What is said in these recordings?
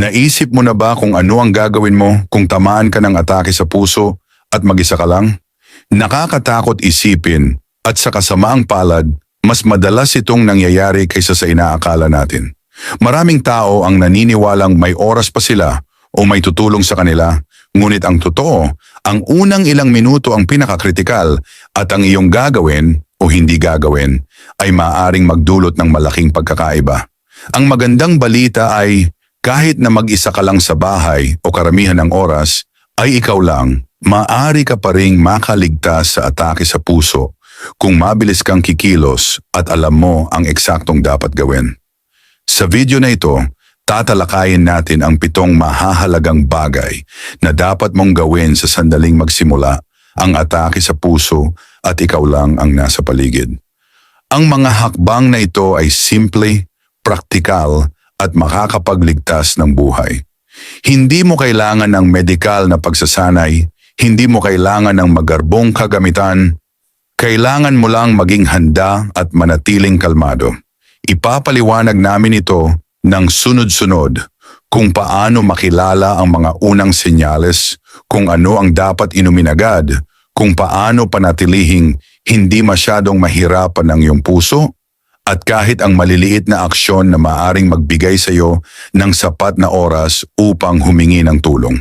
Naisip mo na ba kung ano ang gagawin mo kung tamaan ka ng atake sa puso at mag-isa ka lang? Nakakatakot isipin at sa kasamaang palad, mas madalas itong nangyayari kaysa sa inaakala natin. Maraming tao ang naniniwalang may oras pa sila o may tutulong sa kanila, ngunit ang totoo, ang unang ilang minuto ang pinakakritikal at ang iyong gagawin o hindi gagawin ay maaring magdulot ng malaking pagkakaiba. Ang magandang balita ay kahit na mag-isa ka lang sa bahay o karamihan ng oras, ay ikaw lang, maaari ka pa ring makaligtas sa atake sa puso kung mabilis kang kikilos at alam mo ang eksaktong dapat gawin. Sa video na ito, tatalakayin natin ang pitong mahahalagang bagay na dapat mong gawin sa sandaling magsimula ang atake sa puso at ikaw lang ang nasa paligid. Ang mga hakbang na ito ay simple, praktikal at makakapagligtas ng buhay. Hindi mo kailangan ng medikal na pagsasanay, hindi mo kailangan ng magarbong kagamitan, kailangan mo lang maging handa at manatiling kalmado. Ipapaliwanag namin ito ng sunod-sunod kung paano makilala ang mga unang senyales, kung ano ang dapat inumin agad, kung paano panatilihing hindi masyadong mahirapan ang iyong puso, at kahit ang maliliit na aksyon na maaring magbigay sa iyo ng sapat na oras upang humingi ng tulong.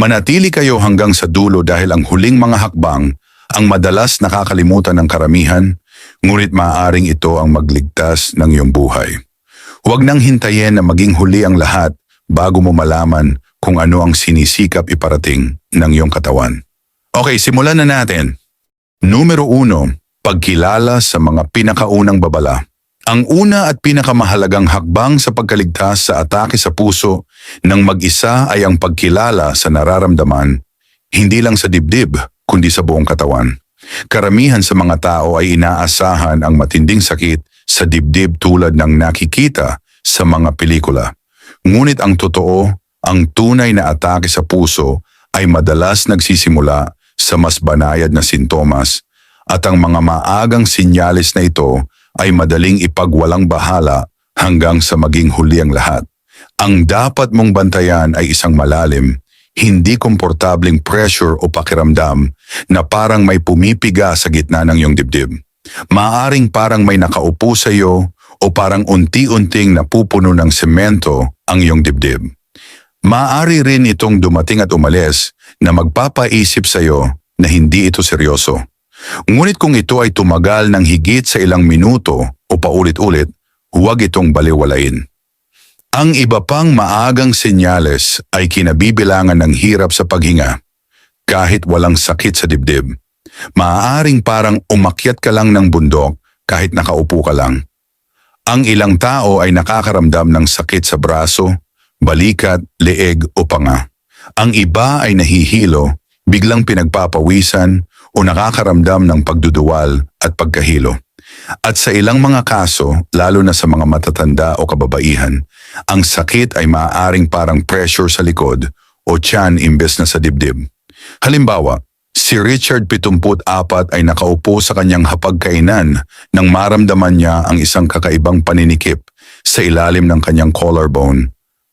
Manatili kayo hanggang sa dulo dahil ang huling mga hakbang ang madalas nakakalimutan ng karamihan, ngunit maaaring ito ang magligtas ng iyong buhay. Huwag nang hintayin na maging huli ang lahat bago mo malaman kung ano ang sinisikap iparating ng iyong katawan. Okay, simulan na natin. Numero uno, pagkilala sa mga pinakaunang babala. Ang una at pinakamahalagang hakbang sa pagkaligtas sa atake sa puso ng mag-isa ay ang pagkilala sa nararamdaman, hindi lang sa dibdib, kundi sa buong katawan. Karamihan sa mga tao ay inaasahan ang matinding sakit sa dibdib tulad ng nakikita sa mga pelikula. Ngunit ang totoo, ang tunay na atake sa puso ay madalas nagsisimula sa mas banayad na sintomas at ang mga maagang sinyalis na ito ay madaling ipagwalang bahala hanggang sa maging huli ang lahat. Ang dapat mong bantayan ay isang malalim, hindi komportabling pressure o pakiramdam na parang may pumipiga sa gitna ng iyong dibdib. Maaring parang may nakaupo sa iyo o parang unti-unting napupuno ng semento ang iyong dibdib. Maaari rin itong dumating at umalis na magpapaisip sa iyo na hindi ito seryoso. Ngunit kung ito ay tumagal ng higit sa ilang minuto o paulit-ulit, huwag itong baliwalain. Ang iba pang maagang senyales ay kinabibilangan ng hirap sa paghinga. Kahit walang sakit sa dibdib, maaaring parang umakyat ka lang ng bundok kahit nakaupo ka lang. Ang ilang tao ay nakakaramdam ng sakit sa braso, balikat, leeg o panga. Ang iba ay nahihilo, biglang pinagpapawisan o nakakaramdam ng pagduduwal at pagkahilo. At sa ilang mga kaso, lalo na sa mga matatanda o kababaihan, ang sakit ay maaaring parang pressure sa likod o tiyan imbes na sa dibdib. Halimbawa, si Richard 74 ay nakaupo sa kanyang hapagkainan nang maramdaman niya ang isang kakaibang paninikip sa ilalim ng kanyang collarbone,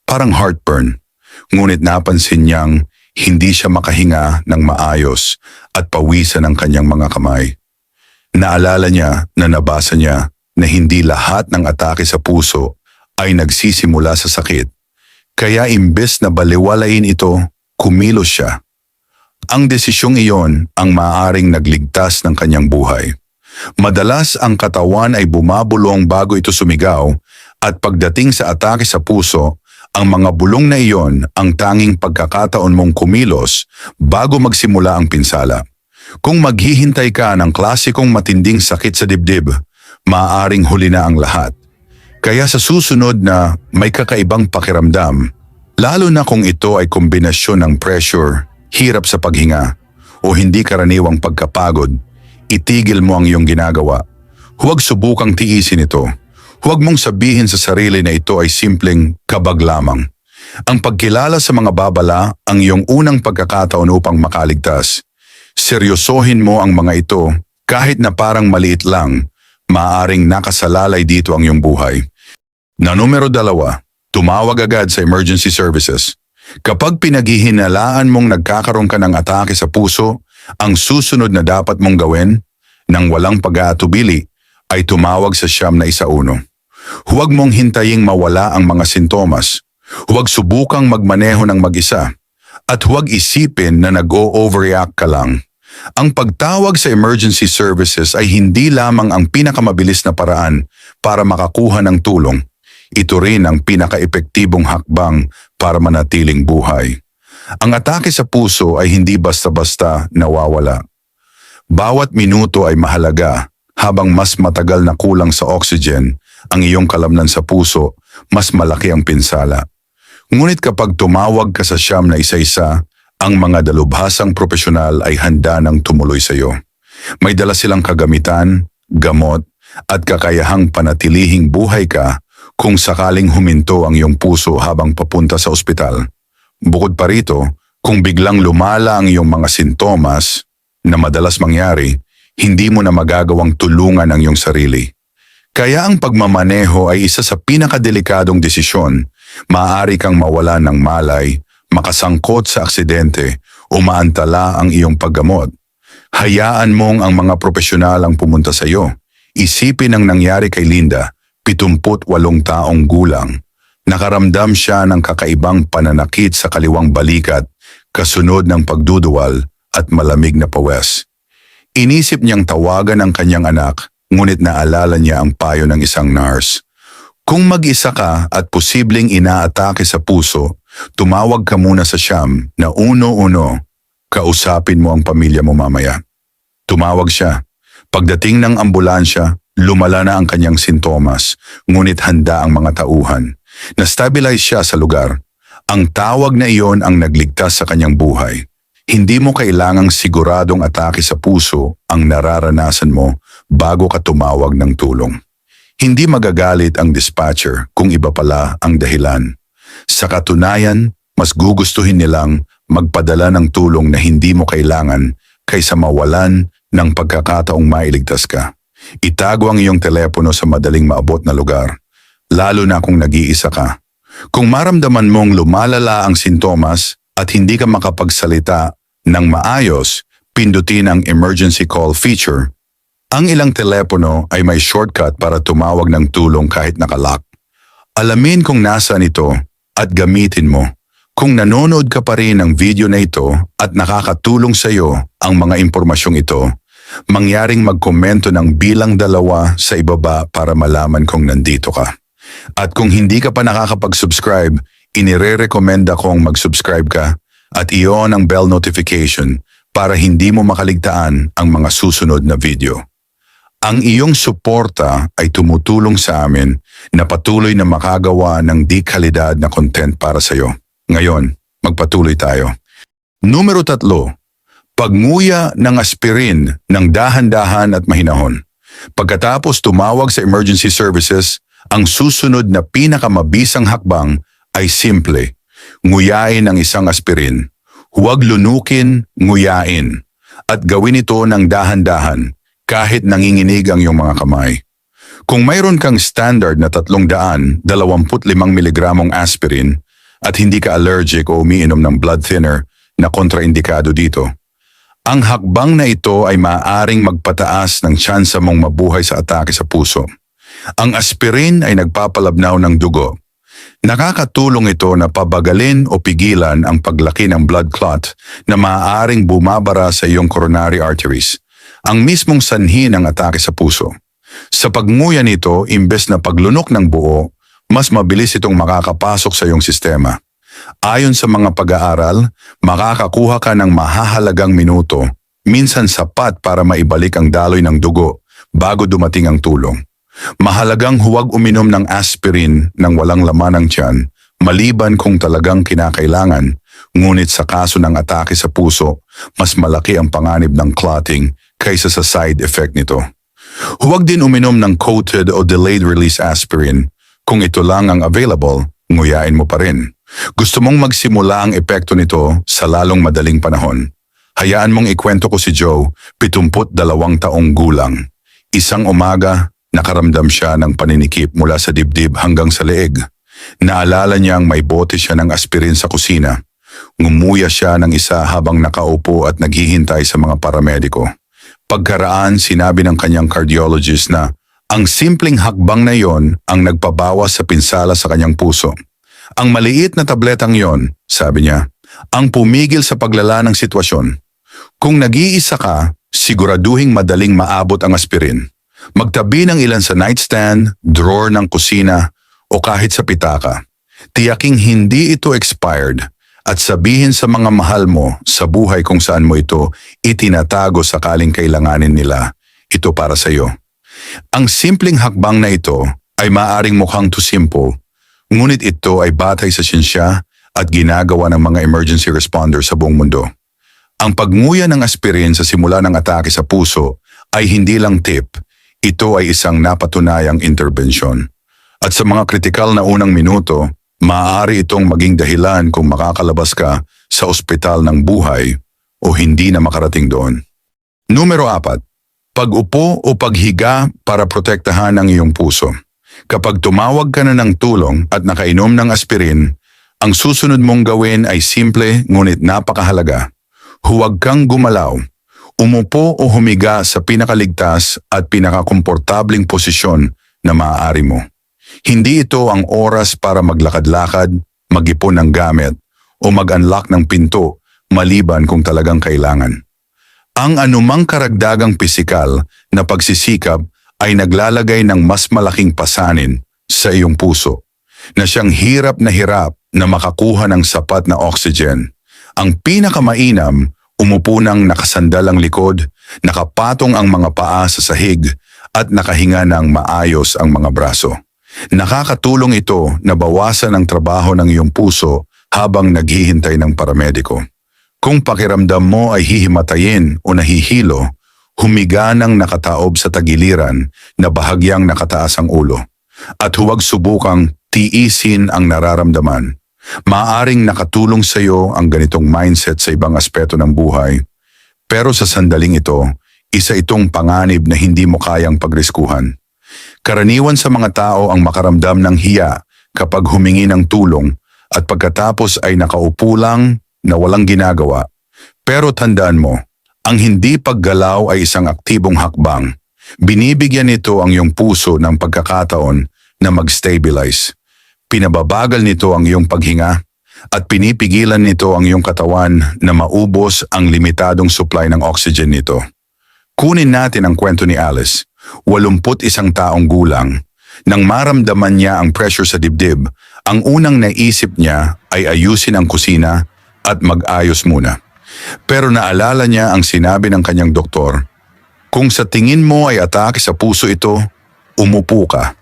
parang heartburn. Ngunit napansin niyang hindi siya makahinga ng maayos at pawisan ang kanyang mga kamay. Naalala niya na nabasa niya na hindi lahat ng atake sa puso ay nagsisimula sa sakit. Kaya imbes na baliwalain ito, kumilos siya. Ang desisyong iyon ang maaaring nagligtas ng kanyang buhay. Madalas ang katawan ay bumabulong bago ito sumigaw at pagdating sa atake sa puso, ang mga bulong na iyon ang tanging pagkakataon mong kumilos bago magsimula ang pinsala. Kung maghihintay ka ng klasikong matinding sakit sa dibdib, maaaring huli na ang lahat. Kaya sa susunod na may kakaibang pakiramdam, lalo na kung ito ay kombinasyon ng pressure, hirap sa paghinga, o hindi karaniwang pagkapagod, itigil mo ang iyong ginagawa. Huwag subukang tiisin ito. Huwag mong sabihin sa sarili na ito ay simpleng kabag lamang. Ang pagkilala sa mga babala ang iyong unang pagkakataon upang makaligtas. Seryosohin mo ang mga ito kahit na parang maliit lang, maaaring nakasalalay dito ang iyong buhay. Na numero dalawa, tumawag agad sa emergency services. Kapag pinaghihinalaan mong nagkakaroon ka ng atake sa puso, ang susunod na dapat mong gawin, nang walang pag-aatubili, ay tumawag sa siyam na isauno. Huwag mong hintaying mawala ang mga sintomas. Huwag subukang magmaneho ng mag-isa. At huwag isipin na nag-o-overreact ka lang. Ang pagtawag sa emergency services ay hindi lamang ang pinakamabilis na paraan para makakuha ng tulong. Ito rin ang pinaka-epektibong hakbang para manatiling buhay. Ang atake sa puso ay hindi basta-basta nawawala. Bawat minuto ay mahalaga habang mas matagal na kulang sa oxygen ang iyong kalamnan sa puso, mas malaki ang pinsala. Ngunit kapag tumawag ka sa siyam na isa-isa, ang mga dalubhasang profesional ay handa ng tumuloy sa iyo. May dala silang kagamitan, gamot, at kakayahang panatilihing buhay ka kung sakaling huminto ang iyong puso habang papunta sa ospital. Bukod pa rito, kung biglang lumala ang iyong mga sintomas na madalas mangyari, hindi mo na magagawang tulungan ang iyong sarili. Kaya ang pagmamaneho ay isa sa pinakadelikadong desisyon. Maaari kang mawala ng malay, makasangkot sa aksidente o maantala ang iyong paggamot. Hayaan mong ang mga profesional ang pumunta sa iyo. Isipin ang nangyari kay Linda, 78 taong gulang. Nakaramdam siya ng kakaibang pananakit sa kaliwang balikat, kasunod ng pagduduwal at malamig na pawes. Inisip niyang tawagan ang kanyang anak, ngunit naalala niya ang payo ng isang nurse. Kung mag-isa ka at posibleng inaatake sa puso, tumawag ka muna sa siyam na uno-uno. Kausapin mo ang pamilya mo mamaya. Tumawag siya. Pagdating ng ambulansya, lumala na ang kanyang sintomas, ngunit handa ang mga tauhan. Na-stabilize siya sa lugar. Ang tawag na iyon ang nagligtas sa kanyang buhay. Hindi mo kailangang siguradong atake sa puso ang nararanasan mo bago ka tumawag ng tulong. Hindi magagalit ang dispatcher kung iba pala ang dahilan. Sa katunayan, mas gugustuhin nilang magpadala ng tulong na hindi mo kailangan kaysa mawalan ng pagkakataong mailigtas ka. Itago ang iyong telepono sa madaling maabot na lugar, lalo na kung nag-iisa ka. Kung maramdaman mong lumalala ang sintomas at hindi ka makapagsalita ng maayos, pindutin ang emergency call feature. Ang ilang telepono ay may shortcut para tumawag ng tulong kahit nakalock. Alamin kung nasaan ito at gamitin mo. Kung nanonood ka pa rin ng video na ito at nakakatulong sa iyo ang mga impormasyong ito, mangyaring magkomento ng bilang dalawa sa ibaba para malaman kung nandito ka. At kung hindi ka pa nakakapag-subscribe, inire-recommenda kong mag-subscribe ka at iyon ang bell notification para hindi mo makaligtaan ang mga susunod na video. Ang iyong suporta ay tumutulong sa amin na patuloy na makagawa ng di kalidad na content para sa iyo. Ngayon, magpatuloy tayo. Numero tatlo, pagmuya ng aspirin ng dahan-dahan at mahinahon. Pagkatapos tumawag sa emergency services, ang susunod na pinakamabisang hakbang ay simple. Nguyain ang isang aspirin. Huwag lunukin, nguyain. At gawin ito ng dahan-dahan kahit nanginginig ang iyong mga kamay. Kung mayroon kang standard na 325 mg aspirin at hindi ka allergic o umiinom ng blood thinner na kontraindikado dito, ang hakbang na ito ay maaaring magpataas ng tsansa mong mabuhay sa atake sa puso. Ang aspirin ay nagpapalabnaw ng dugo. Nakakatulong ito na pabagalin o pigilan ang paglaki ng blood clot na maaaring bumabara sa iyong coronary arteries, ang mismong sanhi ng atake sa puso. Sa pagmuya nito, imbes na paglunok ng buo, mas mabilis itong makakapasok sa iyong sistema. Ayon sa mga pag-aaral, makakakuha ka ng mahahalagang minuto, minsan sapat para maibalik ang daloy ng dugo bago dumating ang tulong. Mahalagang huwag uminom ng aspirin nang walang laman ng tiyan, maliban kung talagang kinakailangan, ngunit sa kaso ng atake sa puso, mas malaki ang panganib ng clotting kaysa sa side effect nito. Huwag din uminom ng coated o delayed release aspirin. Kung ito lang ang available, nguyain mo pa rin. Gusto mong magsimula ang epekto nito sa lalong madaling panahon. Hayaan mong ikwento ko si Joe, 72 taong gulang. Isang umaga, nakaramdam siya ng paninikip mula sa dibdib hanggang sa leeg. Naalala niyang may bote siya ng aspirin sa kusina. Ngumuya siya ng isa habang nakaupo at naghihintay sa mga paramediko. Pagkaraan, sinabi ng kanyang cardiologist na ang simpleng hakbang na yon ang nagpabawas sa pinsala sa kanyang puso. Ang maliit na tabletang yon, sabi niya, ang pumigil sa paglala ng sitwasyon. Kung nag-iisa ka, siguraduhing madaling maabot ang aspirin. Magtabi ng ilan sa nightstand, drawer ng kusina, o kahit sa pitaka. Tiyaking hindi ito expired at sabihin sa mga mahal mo sa buhay kung saan mo ito itinatago sakaling kailanganin nila. Ito para sa iyo. Ang simpleng hakbang na ito ay maaring mukhang too simple, ngunit ito ay batay sa siyensya at ginagawa ng mga emergency responders sa buong mundo. Ang pagnguya ng aspirin sa simula ng atake sa puso ay hindi lang tip, ito ay isang napatunayang interbensyon. At sa mga kritikal na unang minuto, maaari itong maging dahilan kung makakalabas ka sa ospital ng buhay o hindi na makarating doon. Numero apat, pag-upo o paghiga para protektahan ang iyong puso. Kapag tumawag ka na ng tulong at nakainom ng aspirin, ang susunod mong gawin ay simple ngunit napakahalaga. Huwag kang gumalaw. Umupo o humiga sa pinakaligtas at pinakakomportabling posisyon na maaari mo. Hindi ito ang oras para maglakad-lakad, mag-ipon ng gamit, o mag-unlock ng pinto maliban kung talagang kailangan. Ang anumang karagdagang pisikal na pagsisikap ay naglalagay ng mas malaking pasanin sa iyong puso na siyang hirap na hirap na makakuha ng sapat na oxygen. Ang pinakamainam, umupo ng nakasandal ang likod, nakapatong ang mga paa sa sahig at nakahinga ng maayos ang mga braso. Nakakatulong ito na bawasan ang trabaho ng iyong puso habang naghihintay ng paramediko. Kung pakiramdam mo ay hihimatayin o nahihilo, humiga ng nakataob sa tagiliran na bahagyang nakataas ang ulo. At huwag subukang tiisin ang nararamdaman. Maaring nakatulong sa iyo ang ganitong mindset sa ibang aspeto ng buhay. Pero sa sandaling ito, isa itong panganib na hindi mo kayang pagriskuhan. Karaniwan sa mga tao ang makaramdam ng hiya kapag humingi ng tulong at pagkatapos ay nakaupo lang na walang ginagawa. Pero tandaan mo, ang hindi paggalaw ay isang aktibong hakbang. Binibigyan nito ang iyong puso ng pagkakataon na mag-stabilize. Pinababagal nito ang iyong paghinga at pinipigilan nito ang iyong katawan na maubos ang limitadong supply ng oxygen nito. Kunin natin ang kwento ni Alice, 81 taong gulang. Nang maramdaman niya ang pressure sa dibdib, ang unang naisip niya ay ayusin ang kusina at mag-ayos muna. Pero naalala niya ang sinabi ng kanyang doktor, Kung sa tingin mo ay atake sa puso ito, umupo ka.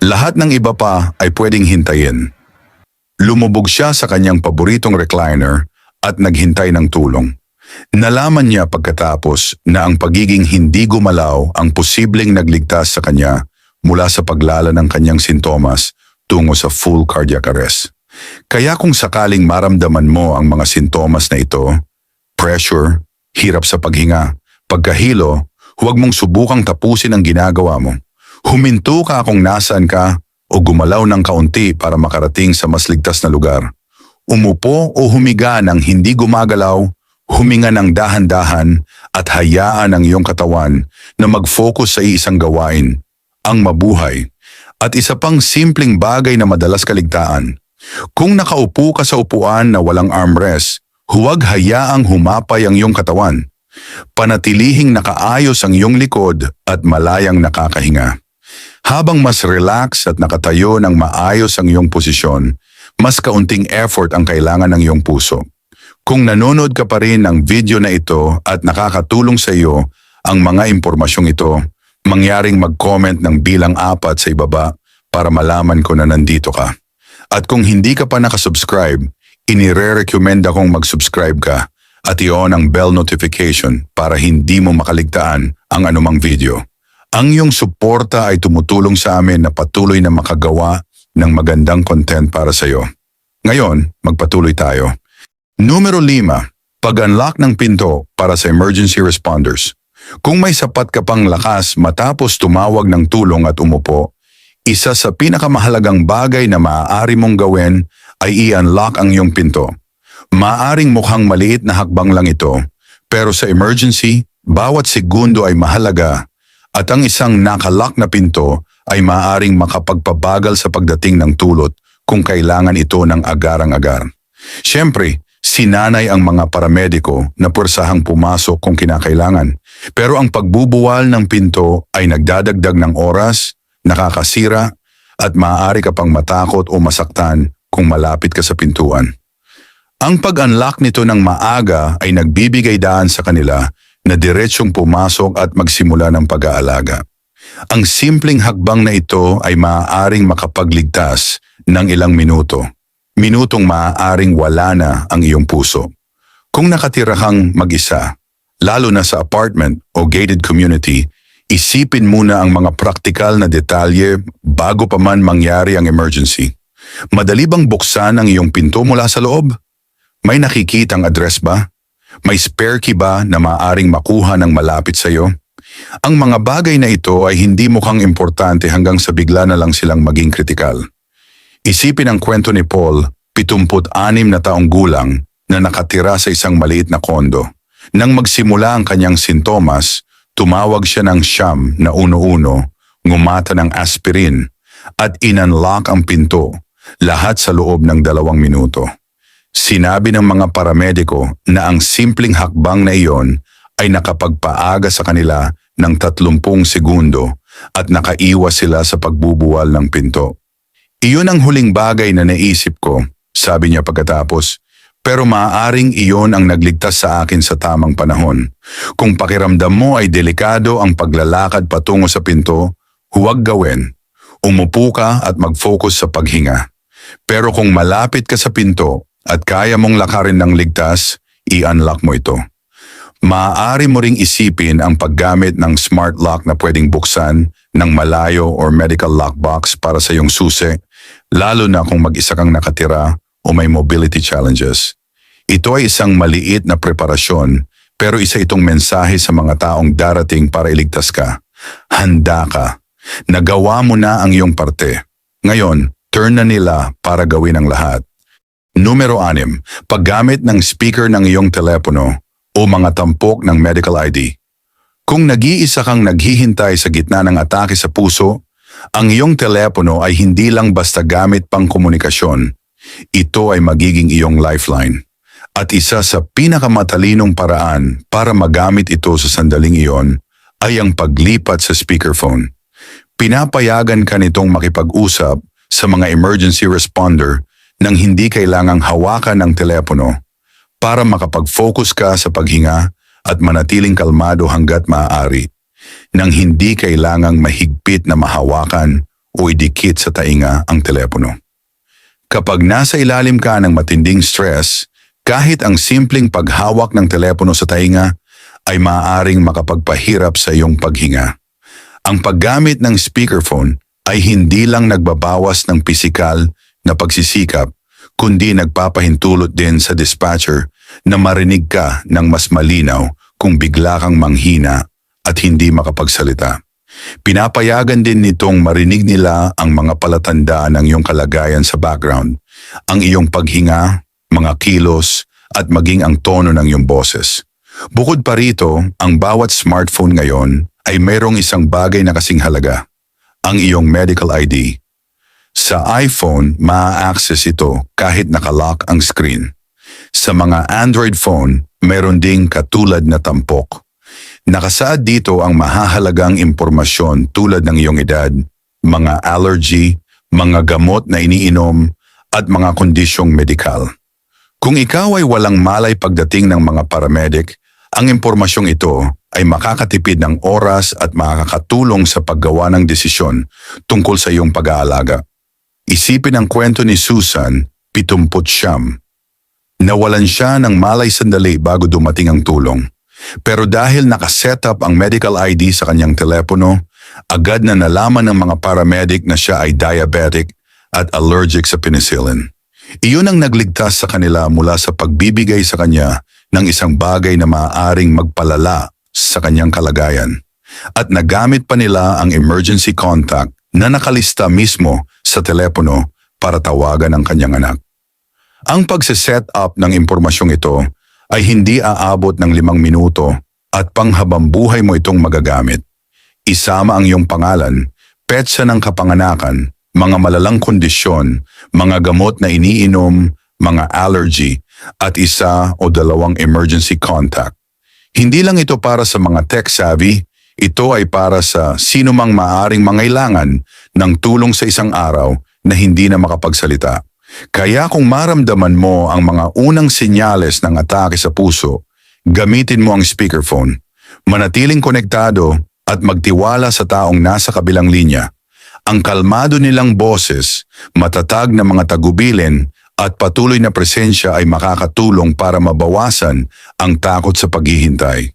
Lahat ng iba pa ay pwedeng hintayin. Lumubog siya sa kanyang paboritong recliner at naghintay ng tulong. Nalaman niya pagkatapos na ang pagiging hindi gumalaw ang posibleng nagligtas sa kanya mula sa paglala ng kanyang sintomas tungo sa full cardiac arrest. Kaya kung sakaling maramdaman mo ang mga sintomas na ito, pressure, hirap sa paghinga, pagkahilo, huwag mong subukang tapusin ang ginagawa mo. Huminto ka kung nasaan ka o gumalaw ng kaunti para makarating sa mas ligtas na lugar. Umupo o humiga ng hindi gumagalaw, huminga ng dahan-dahan at hayaan ang iyong katawan na mag-focus sa isang gawain, ang mabuhay. At isa pang simpleng bagay na madalas kaligtaan, kung nakaupo ka sa upuan na walang armrest, huwag hayaang humapay ang iyong katawan. Panatilihing nakaayos ang iyong likod at malayang nakakahinga. Habang mas relax at nakatayo ng maayos ang iyong posisyon, mas kaunting effort ang kailangan ng iyong puso. Kung nanonood ka pa rin ng video na ito at nakakatulong sa iyo ang mga impormasyong ito, mangyaring mag-comment ng bilang apat sa ibaba para malaman ko na nandito ka. At kung hindi ka pa nakasubscribe, inire-recommend akong mag-subscribe ka at i-on ang bell notification para hindi mo makaligtaan ang anumang video. Ang iyong suporta ay tumutulong sa amin na patuloy na makagawa ng magandang content para sa iyo. Ngayon, magpatuloy tayo. Numero 5. Pag-unlock ng pinto para sa emergency responders. Kung may sapat ka pang lakas matapos tumawag ng tulong at umupo, Isa sa pinakamahalagang bagay na maaari mong gawin ay i-unlock ang iyong pinto. Maaring mukhang maliit na hakbang lang ito, pero sa emergency, bawat segundo ay mahalaga at ang isang nakalock na pinto ay maaring makapagpabagal sa pagdating ng tulot kung kailangan ito ng agarang-agar. Siyempre, sinanay ang mga paramediko na pursahang pumasok kung kinakailangan. Pero ang pagbubuwal ng pinto ay nagdadagdag ng oras, nakakasira, at maaari ka pang matakot o masaktan kung malapit ka sa pintuan. Ang pag-unlock nito ng maaga ay nagbibigay daan sa kanila na diretsyong pumasok at magsimula ng pag-aalaga. Ang simpleng hakbang na ito ay maaaring makapagligtas ng ilang minuto. Minutong maaaring wala na ang iyong puso. Kung nakatira kang mag-isa, lalo na sa apartment o gated community, isipin muna ang mga praktikal na detalye bago pa man mangyari ang emergency. Madali bang buksan ang iyong pinto mula sa loob? May nakikitang address ba? May spare key ba na maaaring makuha ng malapit sa iyo? Ang mga bagay na ito ay hindi mukhang importante hanggang sa bigla na lang silang maging kritikal. Isipin ang kwento ni Paul, 76 na taong gulang, na nakatira sa isang maliit na kondo. Nang magsimula ang kanyang sintomas, tumawag siya ng siyam na uno-uno, ngumata ng aspirin, at inunlock ang pinto, lahat sa loob ng dalawang minuto. Sinabi ng mga paramediko na ang simpleng hakbang na iyon ay nakapagpaaga sa kanila ng 30 segundo at nakaiwas sila sa pagbubuwal ng pinto. Iyon ang huling bagay na naisip ko, sabi niya pagkatapos, pero maaaring iyon ang nagligtas sa akin sa tamang panahon. Kung pakiramdam mo ay delikado ang paglalakad patungo sa pinto, huwag gawin. Umupo ka at mag-focus sa paghinga. Pero kung malapit ka sa pinto at kaya mong lakarin ng ligtas, i-unlock mo ito. Maaari mo ring isipin ang paggamit ng smart lock na pwedeng buksan ng malayo or medical lockbox para sa iyong susi, lalo na kung mag-isa kang nakatira o may mobility challenges. Ito ay isang maliit na preparasyon pero isa itong mensahe sa mga taong darating para iligtas ka. Handa ka. Nagawa mo na ang iyong parte. Ngayon, turn na nila para gawin ang lahat. Numero 6. Paggamit ng speaker ng iyong telepono o mga tampok ng medical ID. Kung nag-iisa kang naghihintay sa gitna ng atake sa puso, ang iyong telepono ay hindi lang basta gamit pang komunikasyon. Ito ay magiging iyong lifeline. At isa sa pinakamatalinong paraan para magamit ito sa sandaling iyon ay ang paglipat sa speakerphone. Pinapayagan ka nitong makipag-usap sa mga emergency responder nang hindi kailangang hawakan ng telepono para makapag-focus ka sa paghinga at manatiling kalmado hanggat maaari nang hindi kailangang mahigpit na mahawakan o idikit sa tainga ang telepono. Kapag nasa ilalim ka ng matinding stress, kahit ang simpleng paghawak ng telepono sa tainga ay maaaring makapagpahirap sa iyong paghinga. Ang paggamit ng speakerphone ay hindi lang nagbabawas ng pisikal na pagsisikap, kundi nagpapahintulot din sa dispatcher na marinig ka ng mas malinaw kung bigla kang manghina at hindi makapagsalita. Pinapayagan din nitong marinig nila ang mga palatandaan ng iyong kalagayan sa background, ang iyong paghinga, mga kilos, at maging ang tono ng iyong boses. Bukod pa rito, ang bawat smartphone ngayon ay mayroong isang bagay na kasing halaga, ang iyong medical ID. Sa iPhone, maa-access ito kahit nakalock ang screen. Sa mga Android phone, meron ding katulad na tampok. Nakasaad dito ang mahahalagang impormasyon tulad ng iyong edad, mga allergy, mga gamot na iniinom, at mga kondisyong medikal. Kung ikaw ay walang malay pagdating ng mga paramedic, ang impormasyong ito ay makakatipid ng oras at makakatulong sa paggawa ng desisyon tungkol sa iyong pag-aalaga. Isipin ang kwento ni Susan, 70 siyam. Nawalan siya ng malay sandali bago dumating ang tulong. Pero dahil nakaset up ang medical ID sa kanyang telepono, agad na nalaman ng mga paramedic na siya ay diabetic at allergic sa penicillin. Iyon ang nagligtas sa kanila mula sa pagbibigay sa kanya ng isang bagay na maaaring magpalala sa kanyang kalagayan. At nagamit pa nila ang emergency contact na nakalista mismo sa telepono para tawagan ang kanyang anak. Ang pagsiset up ng impormasyong ito ay hindi aabot ng limang minuto at panghabang buhay mo itong magagamit. Isama ang iyong pangalan, petsa ng kapanganakan, mga malalang kondisyon, mga gamot na iniinom, mga allergy, at isa o dalawang emergency contact. Hindi lang ito para sa mga tech-savvy, ito ay para sa sino mang maaring mangailangan ng tulong sa isang araw na hindi na makapagsalita. Kaya kung maramdaman mo ang mga unang senyales ng atake sa puso, gamitin mo ang speakerphone. Manatiling konektado at magtiwala sa taong nasa kabilang linya. Ang kalmado nilang boses, matatag na mga tagubilin at patuloy na presensya ay makakatulong para mabawasan ang takot sa paghihintay.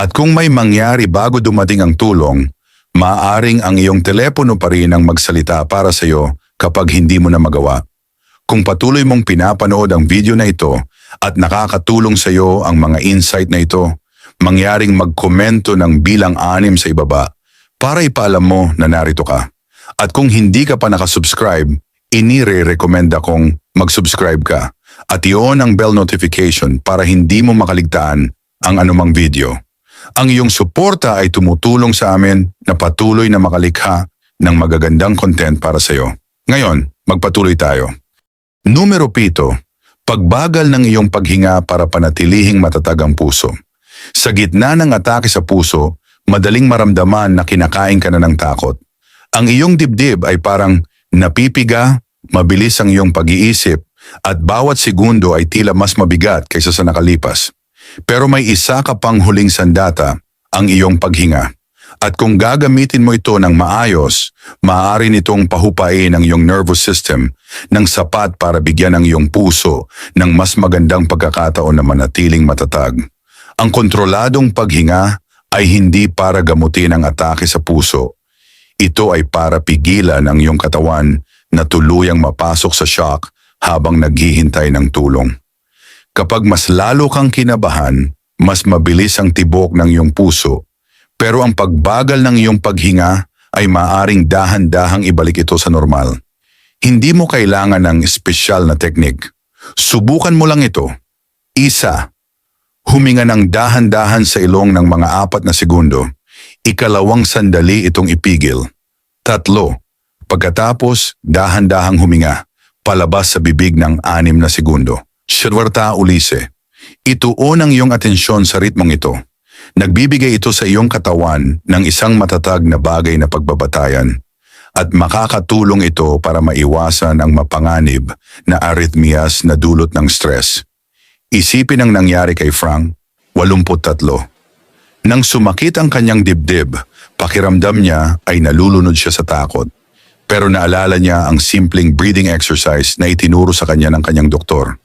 At kung may mangyari bago dumating ang tulong, maaring ang iyong telepono pa rin ang magsalita para sa iyo kapag hindi mo na magawa. Kung patuloy mong pinapanood ang video na ito at nakakatulong sa iyo ang mga insight na ito, mangyaring magkomento ng bilang anim sa ibaba para ipaalam mo na narito ka. At kung hindi ka pa nakasubscribe, inire-recommenda kong mag-subscribe ka at iyon ang bell notification para hindi mo makaligtaan ang anumang video. Ang iyong suporta ay tumutulong sa amin na patuloy na makalikha ng magagandang content para sa iyo. Ngayon, magpatuloy tayo. Numero 7. Pagbagal ng iyong paghinga para panatilihing matatag ang puso. Sa gitna ng atake sa puso, madaling maramdaman na kinakain ka na ng takot. Ang iyong dibdib ay parang napipiga, mabilis ang iyong pag-iisip, at bawat segundo ay tila mas mabigat kaysa sa nakalipas. Pero may isa ka pang huling sandata, ang iyong paghinga. At kung gagamitin mo ito ng maayos, maaari nitong pahupain ang iyong nervous system ng sapat para bigyan ang iyong puso ng mas magandang pagkakataon na manatiling matatag. Ang kontroladong paghinga ay hindi para gamutin ang atake sa puso. Ito ay para pigilan ang iyong katawan na tuluyang mapasok sa shock habang naghihintay ng tulong. Kapag mas lalo kang kinabahan, mas mabilis ang tibok ng iyong puso, pero ang pagbagal ng iyong paghinga ay maaring dahan-dahang ibalik ito sa normal. Hindi mo kailangan ng espesyal na teknik. Subukan mo lang ito. Isa, huminga ng dahan-dahan sa ilong ng mga apat na segundo. Ikalawang sandali itong ipigil. Tatlo, pagkatapos dahan-dahang huminga, palabas sa bibig ng anim na segundo. Siyerwarta ulise, ituon ang iyong atensyon sa ritmong ito. Nagbibigay ito sa iyong katawan ng isang matatag na bagay na pagbabatayan at makakatulong ito para maiwasan ang mapanganib na arrhythmias na dulot ng stress. Isipin ang nangyari kay Frank, 83. Nang sumakit ang kanyang dibdib, pakiramdam niya ay nalulunod siya sa takot. Pero naalala niya ang simpleng breathing exercise na itinuro sa kanya ng kanyang doktor.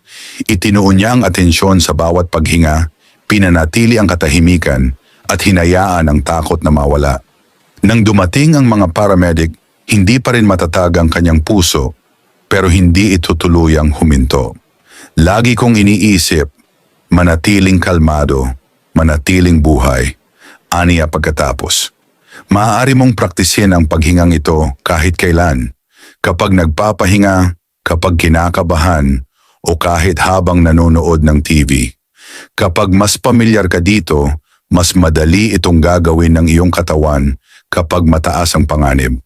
Itinuon niya ang atensyon sa bawat paghinga, pinanatili ang katahimikan at hinayaan ang takot na mawala. Nang dumating ang mga paramedic, hindi pa rin matatag ang kanyang puso, pero hindi ito tuluyang huminto. Lagi kong iniisip, manatiling kalmado, manatiling buhay, aniya pagkatapos. Maaari mong praktisin ang paghingang ito kahit kailan, kapag nagpapahinga, kapag kinakabahan, o kahit habang nanonood ng TV. Kapag mas pamilyar ka dito, mas madali itong gagawin ng iyong katawan kapag mataas ang panganib.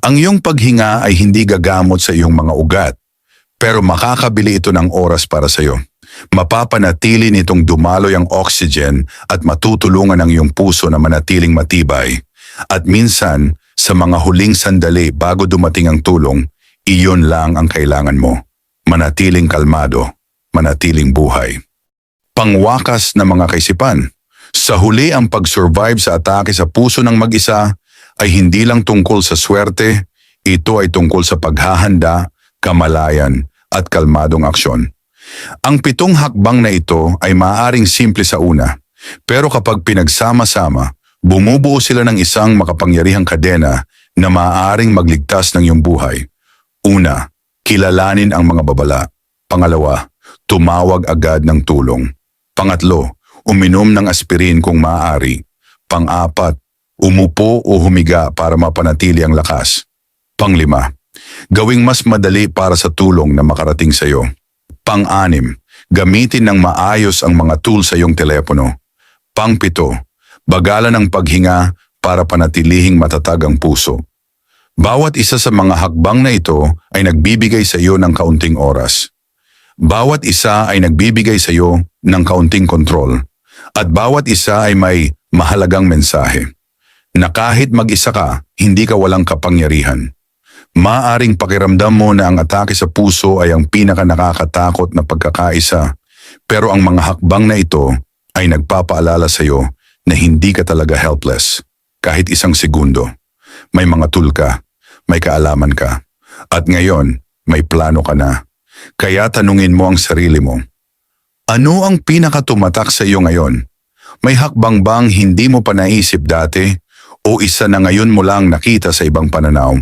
Ang iyong paghinga ay hindi gagamot sa iyong mga ugat, pero makakabili ito ng oras para sa iyo. Mapapanatili nitong dumaloy ang oxygen at matutulungan ang iyong puso na manatiling matibay. At minsan, sa mga huling sandali bago dumating ang tulong, iyon lang ang kailangan mo. Manatiling kalmado, manatiling buhay. Pangwakas na mga kaisipan. Sa huli ang pag-survive sa atake sa puso ng mag-isa ay hindi lang tungkol sa swerte, ito ay tungkol sa paghahanda, kamalayan at kalmadong aksyon. Ang pitong hakbang na ito ay maaaring simple sa una, pero kapag pinagsama-sama, bumubuo sila ng isang makapangyarihang kadena na maaaring magligtas ng iyong buhay. Una, kilalanin ang mga babala. Pangalawa, tumawag agad ng tulong. Pangatlo, uminom ng aspirin kung maaari. Pang-apat, umupo o humiga para mapanatili ang lakas. Panglima, gawing mas madali para sa tulong na makarating sa iyo. Pang-anim, gamitin ng maayos ang mga tools sa iyong telepono. Pangpito, bagalan ng paghinga para panatilihing matatag ang puso. Bawat isa sa mga hakbang na ito ay nagbibigay sa iyo ng kaunting oras. Bawat isa ay nagbibigay sa iyo ng kaunting kontrol. At bawat isa ay may mahalagang mensahe. Na kahit mag-isa ka, hindi ka walang kapangyarihan. Maaring pakiramdam mo na ang atake sa puso ay ang pinaka nakakatakot na pagkakaisa, pero ang mga hakbang na ito ay nagpapaalala sa iyo na hindi ka talaga helpless. Kahit isang segundo. May mga tool ka, may kaalaman ka, at ngayon may plano ka na. Kaya tanungin mo ang sarili mo, ano ang pinakatumatak sa iyo ngayon? May hakbang bang hindi mo pa naisip dati o isa na ngayon mo lang nakita sa ibang pananaw?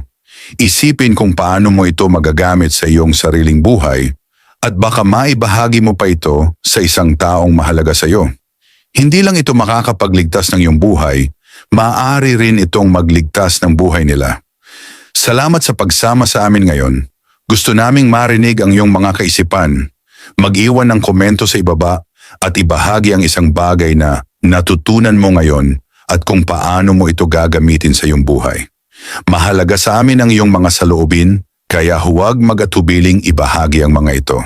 Isipin kung paano mo ito magagamit sa iyong sariling buhay at baka maibahagi mo pa ito sa isang taong mahalaga sa iyo. Hindi lang ito makakapagligtas ng iyong buhay, maaari rin itong magligtas ng buhay nila. Salamat sa pagsama sa amin ngayon. Gusto naming marinig ang iyong mga kaisipan. Mag-iwan ng komento sa ibaba at ibahagi ang isang bagay na natutunan mo ngayon at kung paano mo ito gagamitin sa iyong buhay. Mahalaga sa amin ang iyong mga saloobin, kaya huwag magatubiling ibahagi ang mga ito.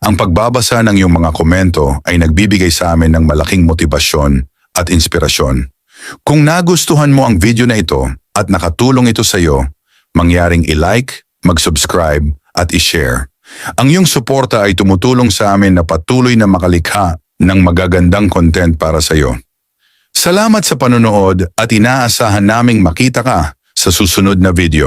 Ang pagbabasa ng iyong mga komento ay nagbibigay sa amin ng malaking motibasyon at inspirasyon. Kung nagustuhan mo ang video na ito at nakatulong ito sa iyo, mangyaring i-like, mag-subscribe at i-share. Ang iyong suporta ay tumutulong sa amin na patuloy na makalikha ng magagandang content para sa iyo. Salamat sa panonood at inaasahan naming makita ka sa susunod na video.